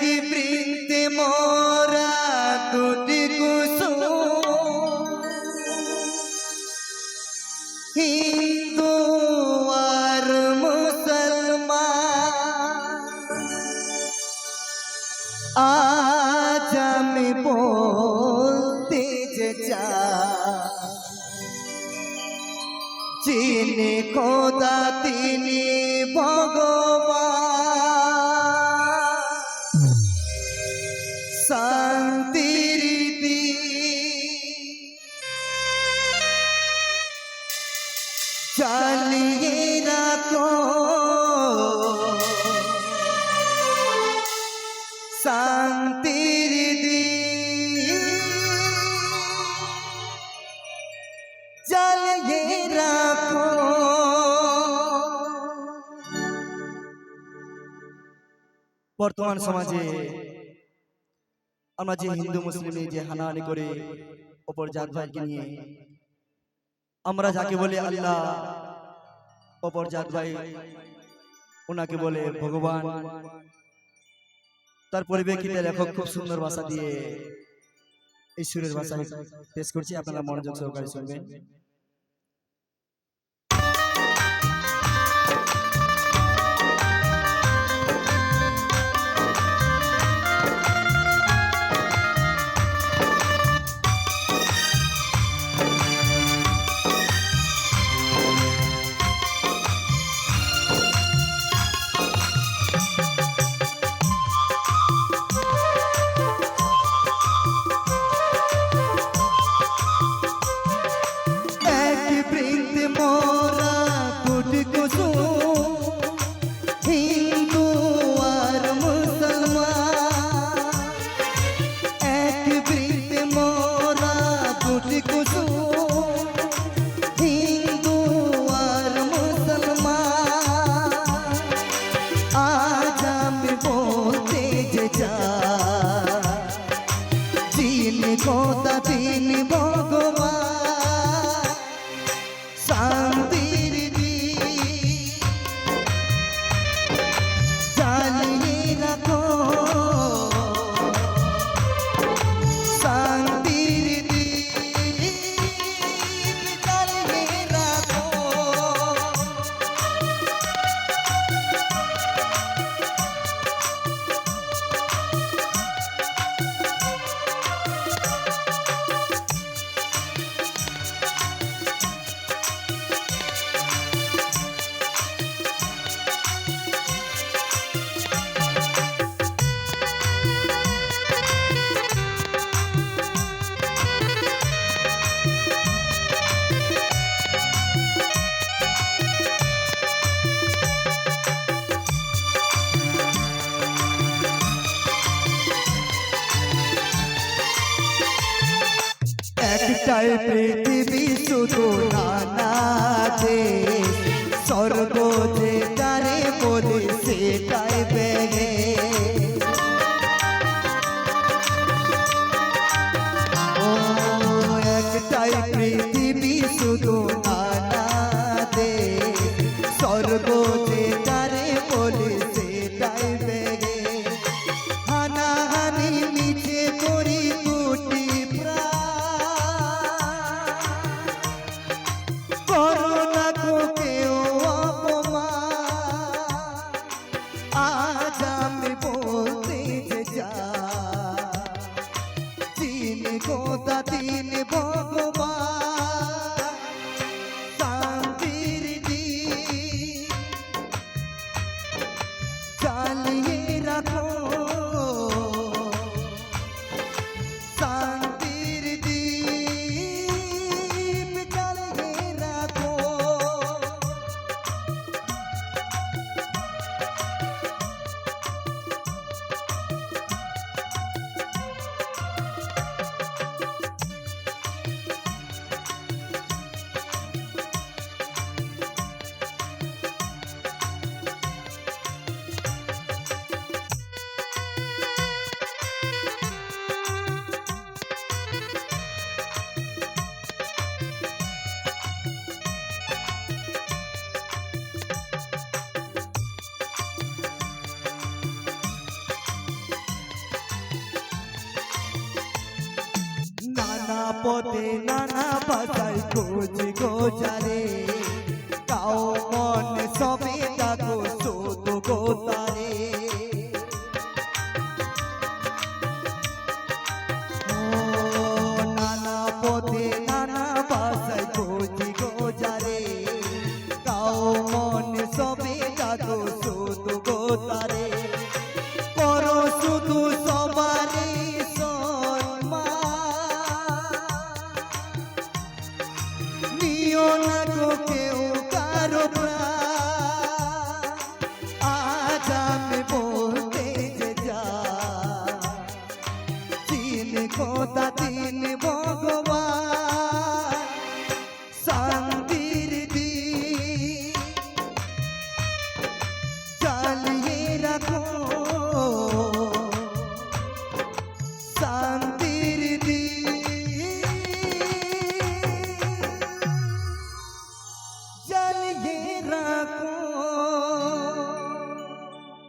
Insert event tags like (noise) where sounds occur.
একই বৃন্তে মোরা দুটি কুসুম? হিন্দু আর আজ আমি বলতে যে যিনি খোদা, তিনি ভগবান। শান্তির দ্বীপ চালিয়ে রাখো। বর্তমান সমাজে আমরা যে হিন্দু, মুসলিমে যে হানাহানি করে ওপর জাত ভাইকে নিয়ে, আমরা যাকে বলে আল্লাহ অপর জাত ভাই ওনাকে বলে ভগবান। তার পরিপ্রেক্ষিতে লেখক খুব সুন্দর ভাষা দিয়ে এই সুরের ভাষা পেশ করছি। আপনারা মনোযোগ সহকারে শুনবেন। শান্তির (laughs) একটাই পৃথিবী শুধু নানা দেশ স্বর্গ যে তারে বলে সেটাই বেগে একটাই পৃথিবী শুধু রাখো পথে নানা ভাষায় খুঁজি গোচারে কাও মন সবে